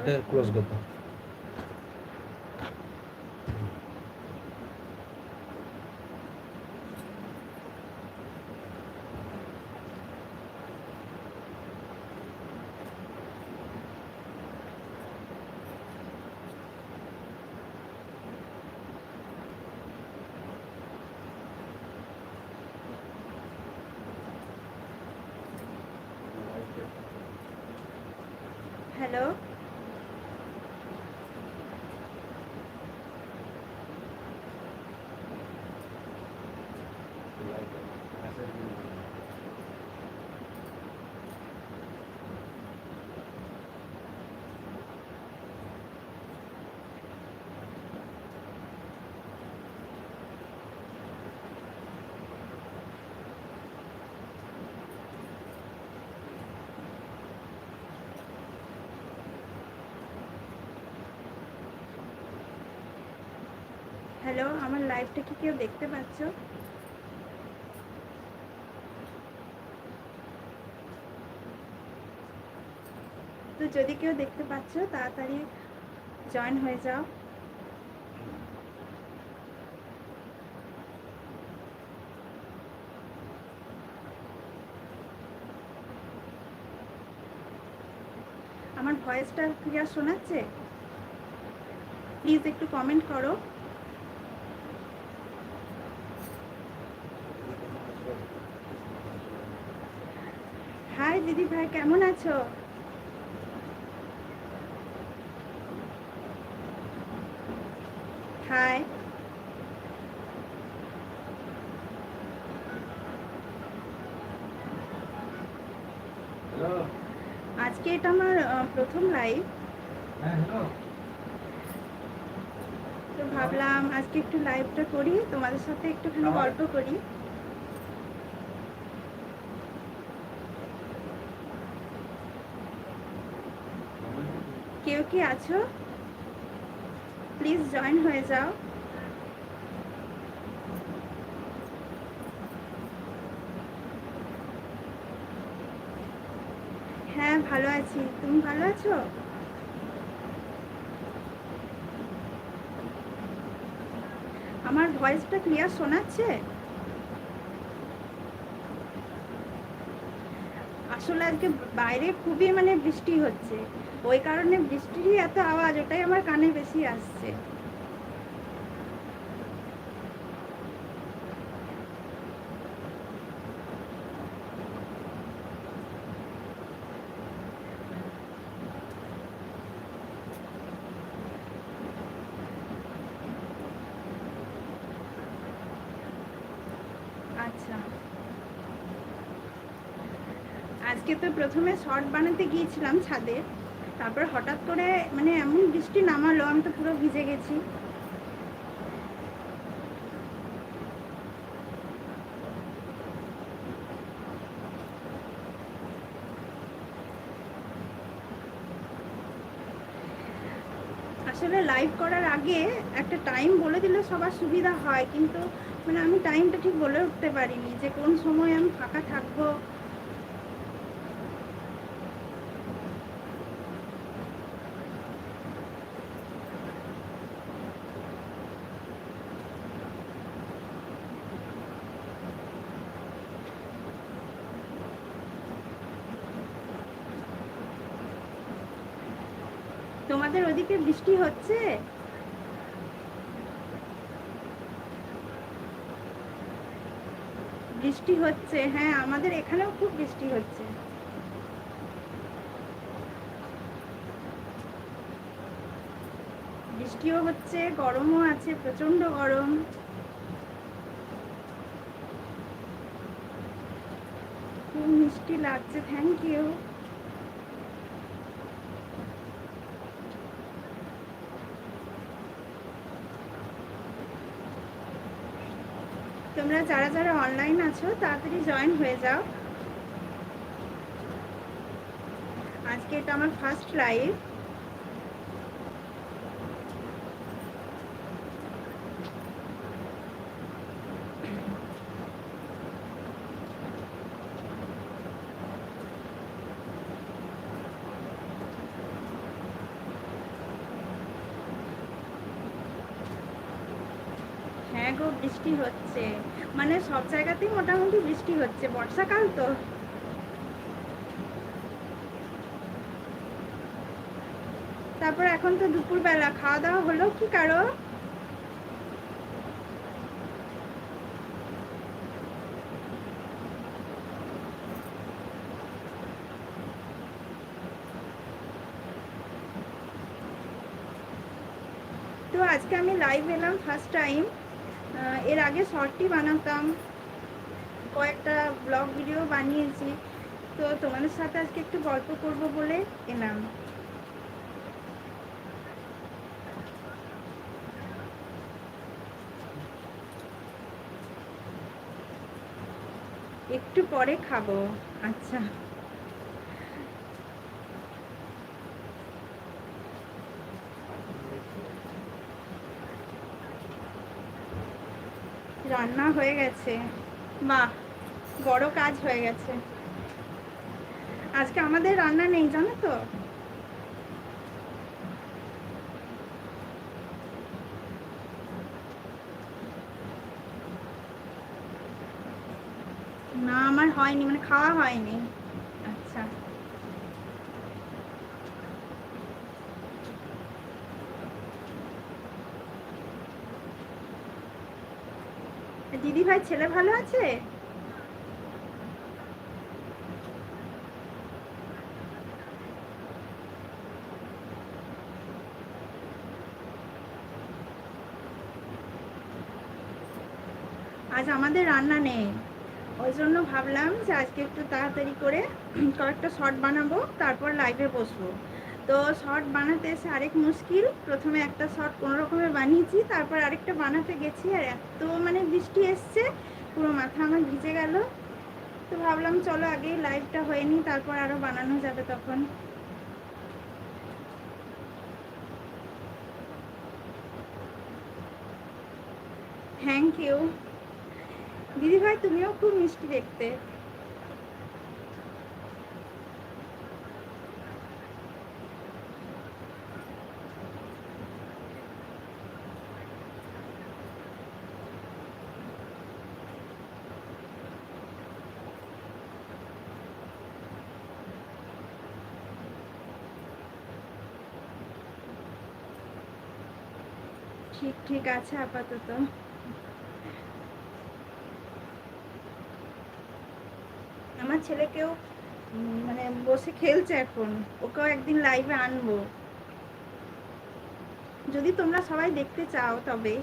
ওটা ক্লোজ করতে hello hello আমার লাইভটা কি কেউ দেখতে পাচ্ছ? তো যদি কেউ দেখতে পাচ্ছ, তাড়াতাড়ি জয়েন হয়ে যাও। আমার ভয়েসটা ক্লিয়ার শোনাচ্ছে? প্লিজ একটু কমেন্ট করো হাই দিদি ভাই কেমন আছো? হাই। আজকে এটা আমার প্রথম লাইভ হ্যাঁ তো ভাবলাম আজকে একটু লাইভটা করি তোমাদের সাথে একটুখানি গল্প করি। কেউ কি আছো? প্লিজ জয়েন হয়ে যাও। হ্যাঁ ভালো আছি। তুমি ভালো আছো? আমার ভয়েসটা ক্লিয়ার শোনাচ্ছে? আসলে আজকে বাইরে খুবই মানে বৃষ্টি হচ্ছে। ওই কারণে বৃষ্টিরই এত আওয়াজ, ওটাই আমার কানে বেশি আসছে আচ্ছা আজকে তো প্রথমে শর্ট বানাতে গিয়েছিলাম ছাদে। তারপর হঠাৎ করে মানে এমন বৃষ্টি নামালো, আমি তো পুরো ভিজে গেছি। আসলে লাইভ করার আগে একটা টাইম বলে দিলে সবার সুবিধা হয়, কিন্তু মানে আমি টাইমটা ঠিক বলে উঠতে পারিনি যে কোন সময় আমি ফাঁকা থাকব। তোমাদের ওদিকে বৃষ্টি হচ্ছে? বৃষ্টি হচ্ছে হ্যাঁ আমাদের এখানেও খুব বৃষ্টি হচ্ছে। বৃষ্টিও হচ্ছে, গরমও আছে প্রচণ্ড গরম। খুব মিষ্টি লাগছে থ্যাংক ইউ তোমরা যারা যারা অনলাইন আছো তাড়াতাড়ি জয়েন হয়ে যাও। আজকে এটা আমার ফার্স্ট লাইভ পুরো বৃষ্টি হচ্ছে। মানে সব জায়গাতেই মোটামুটি বৃষ্টি হচ্ছে, বর্ষাকাল তো। তারপর এখন তো দুপুরবেলা খাওয়া দাওয়া হলো কি কারও? তো আজকে আমি লাইভ এলাম ফার্স্ট টাইম এর আগে শর্টটি বানাতাম। কয়েকটা ব্লগ ভিডিও বানিয়েছি। তো তোমাদের সাথে আজকে একটু গল্প করব বলে এলাম। একটু পরে খাব। আচ্ছা। রান্না হয়ে গেছে। বাহ বড় কাজ হয়ে গেছে। আজকে আমাদের রান্না নেই, জানো তো? না, আমার হয়নি মানে খাওয়া হয়নি আচ্ছা দিদি ভাই ছেলে ভালো আছে? আজ আমাদের রান্না নেই। ওই জন্য ভাবলাম যে আজকে একটু তাড়াতাড়ি করে কয়েকটা শর্ট বানাবো, তারপর লাইভে বসবো। তো শর্ট বানাতে এসে আরেক মুশকিল। প্রথমে একটা শর্ট কোনো রকমে বানিয়েছি, তারপর আরেকটা বানাতে গেছি আর এত মানে বৃষ্টি এসছে, পুরো মাথা আমার ভিজে গেল। তো ভাবলাম চলো আগেই লাইভটা হয়নি তারপর আরও বানানো যাবে তখন। থ্যাংক ইউ দিদি ভাই তুমিও খুব মিষ্টি দেখতে। ঠিক ঠিক আছে, আপাতত। আমার ছেলেকেও মানে বসে খেলছে এখন। ওকেও একদিন লাইভে আনব। যদি তোমরা সবাই দেখতে চাও তবে।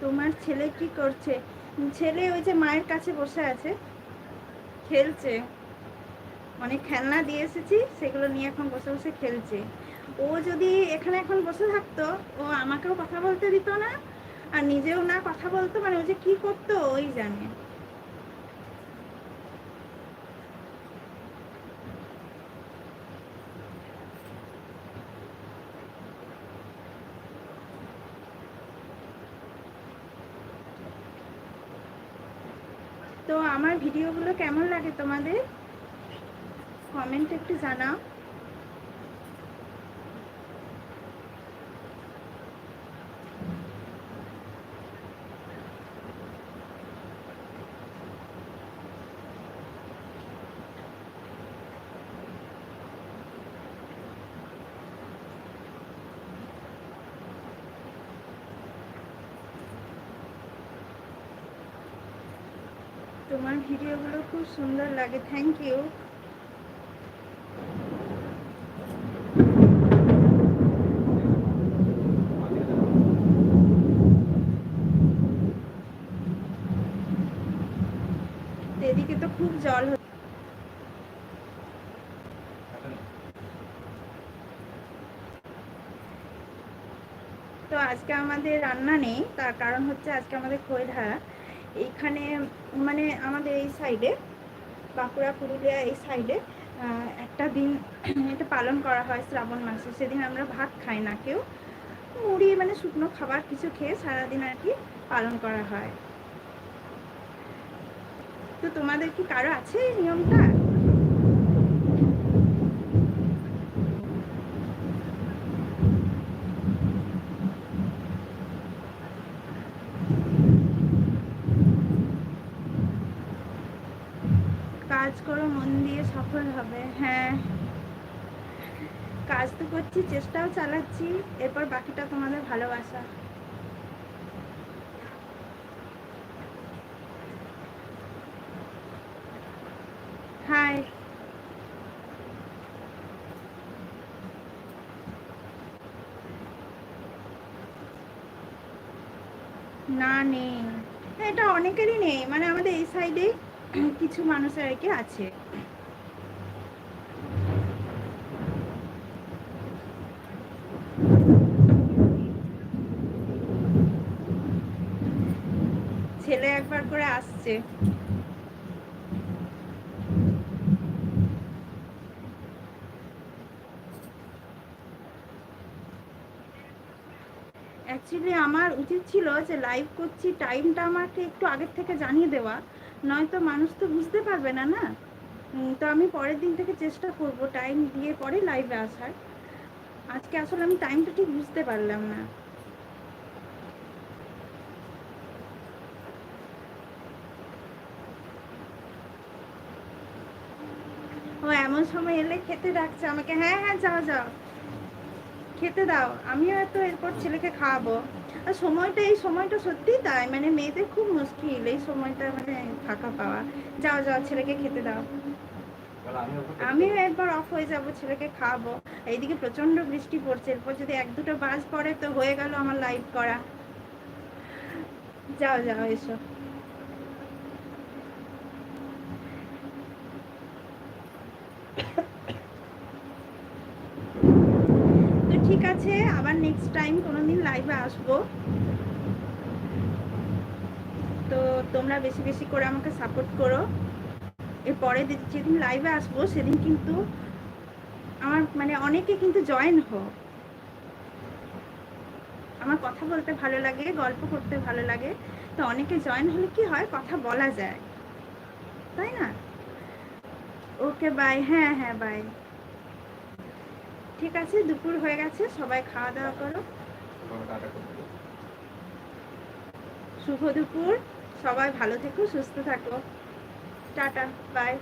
তোমার ছেলে কি করছে? ছেলে ওই যে মায়ের কাছে বসে আছে, খেলছে। অনেক খেলনা দিয়ে এসেছি, সেগুলো নিয়ে এখন বসে বসে খেলছে। ও যদি এখানে এখন বসে থাকতো, ও আমাকেও কথা বলতে দিত না, আর নিজেও না কথা বলতো মানে ও যে কি করতো, ওই জানে। তো আমার ভিডিওগুলো কেমন লাগে তোমাদের? কমেন্ট একটু জানাও। তোমার ভিডিওগুলো খুব সুন্দর লাগে থ্যাংক ইউ এদিকে তো খুব জল হচ্ছে। তো আজকে আমাদের রান্না নেই, তার কারণ হচ্ছে আজকে আমাদের খৈধারা এইখানে মানে আমাদের এই সাইডে বাঁকুড়া, পুরুলিয়া এই সাইডে একটা দিন এটা পালন করা হয় শ্রাবণ মাসে। সেদিন আমরা ভাত খাই না কেউ। মুড়ি মানে শুকনো খাবার কিছু খেয়ে সারাদিন আর কি পালন করা হয়। তো তোমাদের কি কারও আছে এই নিয়মটা? কাজ করো, মন দিয়ে সফল হবে। হ্যাঁ। কাজ তো করছি, চেষ্টাও চালাচ্ছি, এরপর বাকিটা তোমাদের ভালোবাসা। হাই। না নেই। এটা অনেকেরই নেই মানে আমাদের এই সাইডে কিছু মানুষের আর কি আছে। ছেলে একবার করে আসছে। অ্যাকচুয়ালি আমার উচিত ছিল যে লাইভ করছি। টাইমটা আমাকে একটু আগের থেকে জানিয়ে দেওয়া। নয়তো মানুষ তো বুঝতে পারবে না না? তো আমি পরের দিন থেকে চেষ্টা করব টাইম দিয়ে পরে লাইভে আসার। আজকে আসলে আমি টাইমটা ঠিক বুঝতে পারলাম না। ও, এমন সময় এলে খেতে ডাকছে আমাকে। হ্যাঁ হ্যাঁ যাও যাও। খেতে দাও। আমিও তো এরপর ছেলেকে খাওয়াবো। আর সময়টা এই সময়টা সত্যি তাই। মানে মেয়েদের খুব মুশকিল এই সময়টা মানে ফাঁকা পাওয়া। যাও যাও ছেলেকে খেতে দাও। আমিও একবার অফ হয়ে যাব ছেলেকে খাব। এইদিকে প্রচণ্ড বৃষ্টি পড়ছে। এরপর যদি এক দুটো বাস পড়ে তো হয়ে গেল আমার লাইভ করা। যাও যাও এসো তো ঠিক আছে আবার নেক্সট টাইম কোনো দিন লাইভে আসব। তো তোমরা বেশি বেশি করে আমাকে সাপোর্ট করো। এরপরে যেদিন লাইভে আসব, সেদিন কিন্তু আমার মানে অনেকে কিন্তু জয়েন হো আমার কথা বলতে ভালো লাগে, গল্প করতে ভালো লাগে। তো অনেকে জয়েন হলে কি হয়? কথা বলা যায়। তাই না? ওকে বাই হ্যাঁ হ্যাঁ বাই ঠিক আছে, দুপুর হয়ে গেছে, সবাই খাওয়া দাওয়া করো। শুভ দুপুর, সবাই ভালো থেকো, সুস্থ থাকো টাটা বাই